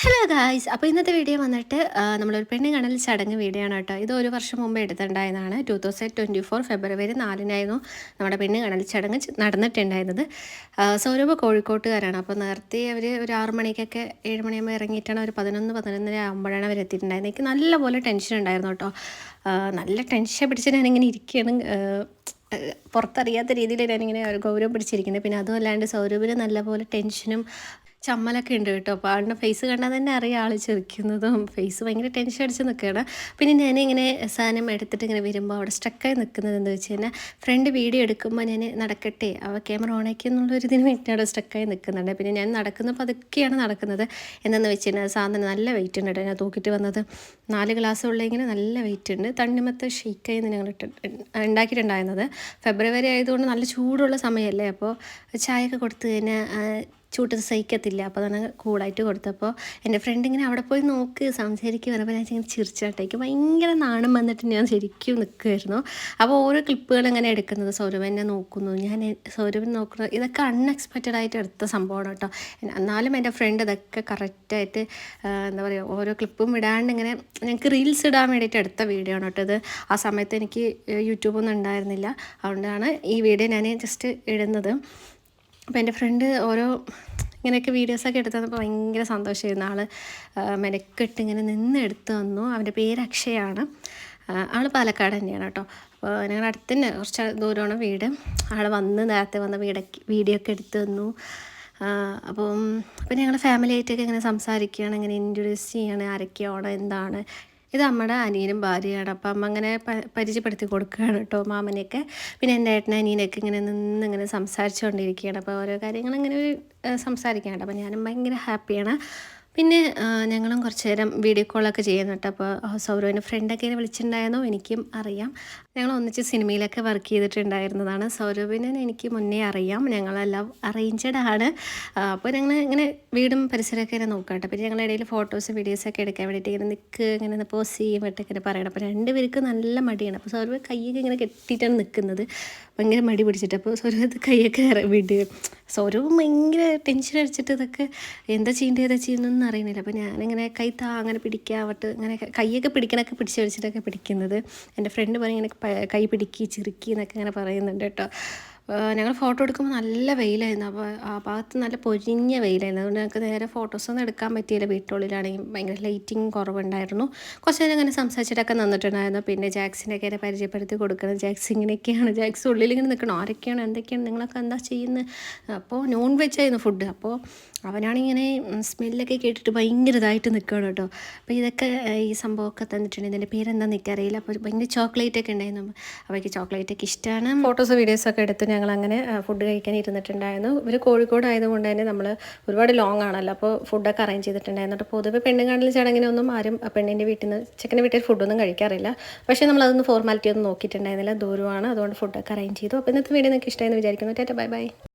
Hello guys അപ്പോൾ ഇന്നത്തെ video വന്നിട്ട് നമ്മളൊരു പെണ്ണ് കാണൽ ചടങ്ങ് വീഡിയോ ആണ് കേട്ടോ. ഇത് ഒരു വർഷം മുമ്പ് എടുത്തിട്ടുണ്ടായതാണ് two thousand twenty four February നാലിനായിരുന്നു നമ്മുടെ പെണ്ണ് കാണൽ ചടങ്ങ് നടന്നിട്ടുണ്ടായിരുന്നത്. സൗരഭ് കോഴിക്കോട്ടുകാരാണ്. അപ്പോൾ നേരത്തെ അവർ ഒരു ആറ് മണിക്കൊക്കെ ഏഴ് മണിയാകുമ്പോൾ ഇറങ്ങിയിട്ടാണ് ഒരു പതിനൊന്ന് പതിനൊന്നര ആകുമ്പോഴാണ് അവർ എത്തിയിട്ടുണ്ടായിരുന്നത്. എനിക്ക് നല്ലപോലെ ടെൻഷൻ ഉണ്ടായിരുന്നു കേട്ടോ. നല്ല ടെൻഷൻ പിടിച്ച് ഞാനിങ്ങനെ ഇരിക്കുകയാണ് പുറത്തറിയാത്ത രീതിയിൽ ഞാനിങ്ങനെ ഗൗരവം പിടിച്ചിരിക്കുന്നത് പിന്നെ അതുമല്ലാണ്ട് സൗരഭിന് നല്ലപോലെ ടെൻഷനും ചമ്മലൊക്കെ ഉണ്ട് കേട്ടോ. അപ്പോൾ ആളുടെ ഫേസ് കണ്ടാൽ തന്നെ അറിയാം ആൾ ചെറിക്കുന്നതും ഫേസ് ഭയങ്കര ടെൻഷൻ അടിച്ച് നിൽക്കുകയാണ് പിന്നെ ഞാൻ ഇങ്ങനെ സാധനം എടുത്തിട്ട് ഇങ്ങനെ വരുമ്പോൾ അവിടെ സ്റ്റക്കായി നിൽക്കുന്നത് എന്താ വെച്ച് കഴിഞ്ഞാൽ ഫ്രണ്ട് വീഡിയോ എടുക്കുമ്പോൾ ഞാൻ നടക്കട്ടെ അവ ക്യാമറ ഓണാക്കി എന്നുള്ളൊരു ഇതിന് വേണ്ടി അവിടെ സ്റ്റക്കായി നിൽക്കുന്നുണ്ട് പിന്നെ ഞാൻ നടക്കുന്ന പതുക്കെയാണ് നടക്കുന്നത്. എന്താണെന്ന് വെച്ച് കഴിഞ്ഞാൽ സാധനം നല്ല വെയിറ്റ് ഉണ്ട് ഞാൻ തൂക്കിയിട്ട് വന്നത് നാല് ഗ്ലാസ് ഉള്ളെങ്കിൽ നല്ല വെയിറ്റ് ഉണ്ട്. തണ്ണിമത്ത ഷെയ്ക്കായി ഞങ്ങൾ ഉണ്ടാക്കിയിട്ടുണ്ടായിരുന്നത്. ഫെബ്രുവരി ആയതുകൊണ്ട് നല്ല ചൂടുള്ള സമയമല്ലേ അപ്പോൾ ചായയൊക്കെ കൊടുത്തു കഴിഞ്ഞാൽ ചൂട്ടത് സഹിക്കത്തില്ല. അപ്പോൾ തന്നെ കൂളായിട്ട് കൊടുത്തപ്പോൾ എന്റെ ഫ്രണ്ട് ഇങ്ങനെ അവിടെ പോയി നോക്ക് സംസാരിക്കുക പറഞ്ഞപ്പോൾ ഞാൻ ഇങ്ങനെ ചിരിച്ചാട്ടേക്ക് ഭയങ്കര നാണം വന്നിട്ട് ഞാൻ ശരിക്കും നിൽക്കുമായിരുന്നു അപ്പോൾ ഓരോ ക്ലിപ്പുകൾ ഇങ്ങനെ എടുക്കുന്നത് സൗരഭനെ നോക്കുന്നു ഞാൻ സൗരഭൻ നോക്കുന്നു. ഇതൊക്കെ അൺഎക്സ്പെക്റ്റഡ് ആയിട്ട് എടുത്ത സംഭവമാണ് കേട്ടോ. എന്നാലും എന്റെ ഫ്രണ്ട് ഇതൊക്കെ കറക്റ്റായിട്ട് എന്താ പറയുക ഓരോ ക്ലിപ്പും ഇടാണ്ട് ഇങ്ങനെ ഞങ്ങൾക്ക് റീൽസ് ഇടാൻ വേണ്ടിയിട്ട് എടുത്ത വീഡിയോ ആണ് കേട്ടോ ഇത്. ആ സമയത്ത് എനിക്ക് യൂട്യൂബൊന്നും ഉണ്ടായിരുന്നില്ല. അതുകൊണ്ടാണ് ഈ വീഡിയോ ഞാൻ ജസ്റ്റ് ഇടുന്നത്. അപ്പോൾ എന്റെ ഫ്രണ്ട് ഓരോ ഇങ്ങനെയൊക്കെ വീഡിയോസൊക്കെ എടുത്തു തന്നപ്പോൾ ഭയങ്കര സന്തോഷമായിരുന്നു ആൾ മെനക്കെട്ട് ഇങ്ങനെ നിന്ന് എടുത്തു തന്നു. അവന്റെ പേര് അക്ഷയാണ്. ആൾ പാലക്കാട് തന്നെയാണ് കേട്ടോ. അപ്പോൾ ഞങ്ങളുടെ അടുത്ത് കുറച്ച് ദൂരമാണ് വീട്. ആൾ വന്ന് നേരത്തെ വന്ന വീടൊക്കെ വീഡിയോ ഒക്കെ എടുത്തു വന്നു അപ്പം അപ്പം ഞങ്ങൾ ഫാമിലി ആയിട്ടൊക്കെ ഇങ്ങനെ സംസാരിക്കുകയാണ് ഇങ്ങനെ ഇൻട്രൊഡ്യൂസ് ചെയ്യാണ് ആരൊക്കെയാണ് എന്താണ് ഇത് നമ്മുടെ അനിയനും ഭാര്യയാണ്. അപ്പം അമ്മ അങ്ങനെ പരിചയപ്പെടുത്തി കൊടുക്കുകയാണ് കേട്ടോ മാമനെയൊക്കെ. പിന്നെ എന്റെ ഏട്ടനും അനിയനൊക്കെ ഇങ്ങനെ നിന്ന് ഇങ്ങനെ സംസാരിച്ചുകൊണ്ടിരിക്കുകയാണ് അപ്പോൾ ഓരോ കാര്യങ്ങൾ ഒരു സംസാരിക്കാനുണ്ട് അപ്പോൾ ഞാനും ഭയങ്കര ഹാപ്പിയാണ്. പിന്നെ ഞങ്ങളും കുറച്ച് നേരം വീഡിയോ കോളൊക്കെ ചെയ്യുന്നുണ്ട് അപ്പോൾ സൗരവിന്റെ ഫ്രണ്ടൊക്കെ എന്നെ വിളിച്ചിട്ടുണ്ടായിരുന്നു. എനിക്കും അറിയാം. ഞങ്ങൾ ഒന്നിച്ച് സിനിമയിലൊക്കെ വർക്ക് ചെയ്തിട്ടുണ്ടായിരുന്നതാണ്. സൗരവിനെ എനിക്ക് മുന്നേ അറിയാം. ഞങ്ങളെല്ലാം അറേഞ്ച്ഡ് ആണ്. അപ്പോൾ ഞങ്ങൾ ഇങ്ങനെ വീടും പരിസരമൊക്കെ ഇങ്ങനെ നോക്കാം കേട്ടോ. പിന്നെ ഞങ്ങളുടെ ഇടയിൽ ഫോട്ടോസ് വീഡിയോസൊക്കെ എടുക്കാൻ വേണ്ടിയിട്ട് ഇങ്ങനെ നിൽക്ക് ഇങ്ങനെ പോസ് ചെയ്യും വിട്ടൊക്കെ ഇങ്ങനെ പറയണം. അപ്പോൾ രണ്ടുപേർക്ക് നല്ല മടിയാണ്. അപ്പോൾ സൗരവ് കൈയൊക്കെ ഇങ്ങനെ കെട്ടിയിട്ടാണ് നിൽക്കുന്നത് ഭയങ്കര മടി പിടിച്ചിട്ട്. അപ്പോൾ സൗരവ് കൈയൊക്കെ ഇറ- സൗരവ് ഭയങ്കര ടെൻഷൻ അടിച്ചിട്ട് ഇതൊക്കെ എന്താ ചെയ്യേണ്ടത് ഏതാ ചെയ്യുന്നതെന്ന് അറിയണില്ല അപ്പോൾ ഞാനിങ്ങനെ കൈ താ അങ്ങനെ പിടിക്കാവട്ട് ഇങ്ങനെ കൈയൊക്കെ പിടിക്കണൊക്കെ പിടിച്ചു വെച്ചിട്ടൊക്കെ പിടിക്കുന്നത്. എന്റെ ഫ്രണ്ട് പറയും ഇങ്ങനെ കൈ പിടിക്കി ചിറുക്കി എന്നൊക്കെ ഇങ്ങനെ പറയുന്നുണ്ട് കേട്ടോ. ഞങ്ങൾ ഫോട്ടോ എടുക്കുമ്പോൾ നല്ല വെയിലായിരുന്നു. അപ്പോൾ ആ ഭാഗത്ത് നല്ല പൊരിഞ്ഞ വെയിലായിരുന്നു. അതുകൊണ്ട് ഞങ്ങൾക്ക് നേരെ ഫോട്ടോസൊന്നും എടുക്കാൻ പറ്റിയില്ല വീട്ടുള്ളിലാണെങ്കിൽ ഭയങ്കര ലൈറ്റിംഗ് കുറവുണ്ടായിരുന്നു. കുറച്ച് നേരം അങ്ങനെ സംസാരിച്ചിട്ടൊക്കെ നിന്നിട്ടുണ്ടായിരുന്നു. പിന്നെ ജാക്സിനൊക്കെ എന്നെ പരിചയപ്പെടുത്തി കൊടുക്കണം. ജാക്സ് ഇങ്ങനെയൊക്കെയാണ്. ജാക്സ് ഉള്ളിൽ ഇങ്ങനെ നിൽക്കണം ആരൊക്കെയാണ്? എന്തൊക്കെയാണ്? നിങ്ങളൊക്കെ എന്താ ചെയ്യുന്നത് അപ്പോൾ നോൺ വെജ് ആയിരുന്നു ഫുഡ് അപ്പോൾ അവനാണിങ്ങനെ സ്മെല്ലൊക്കെ കേട്ടിട്ട് ഭയങ്കര ഇതായിട്ട് നിൽക്കുകയാണ് കേട്ടോ. അപ്പോൾ ഇതൊക്കെ ഈ സംഭവമൊക്കെ തന്നിട്ടുണ്ട്. ഇതിന്റെ പേരെന്താണെന്ന് എനിക്കറിയില്ല. അപ്പോൾ ഭയങ്കര ചോക്ലേറ്റ് ഒക്കെ ഉണ്ടായിരുന്നു. അപ്പോൾ എനിക്ക് ചോക്ലേറ്റ് ഒക്കെ ഇഷ്ടമാണ് ഫോട്ടോസ് വീഡിയോസൊക്കെ എടുത്ത് ഞങ്ങൾ അങ്ങനെ ഫുഡ് കഴിക്കാൻ ഇരുന്നിട്ടുണ്ടായിരുന്നു. ഇവർ കോഴിക്കോട് ആയതുകൊണ്ട് തന്നെ നമ്മൾ ഒരുപാട് ലോങ് ആണല്ലോ. അപ്പോൾ ഫുഡൊക്കെ അറേഞ്ച് ചെയ്തിട്ടുണ്ടായിരുന്നു. അപ്പോൾ പൊതുവെ പെണ്ണുകാണൽ ചടങ്ങിനൊന്നും ആരും പെണ്ണിന്റെ വീട്ടിൽ നിന്ന് ചെക്കന്റെ വീട്ടിൽ ഫുഡൊന്നും കഴിക്കാറില്ല. പക്ഷേ നമ്മൾ അതൊന്നും ഫോർമാലിറ്റി ഒന്നും നോക്കിയിട്ടുണ്ടായിരുന്നില്ല. ദൂരമാണ്. അതുകൊണ്ട് ഫുഡൊക്കെ അറേഞ്ച് ചെയ്തു. അപ്പോൾ ഇന്നത്തെ വീഡിയോ നിങ്ങൾക്ക് ഇഷ്ടമായി എന്ന് വിചാരിക്കുന്നു. Tata bye bye.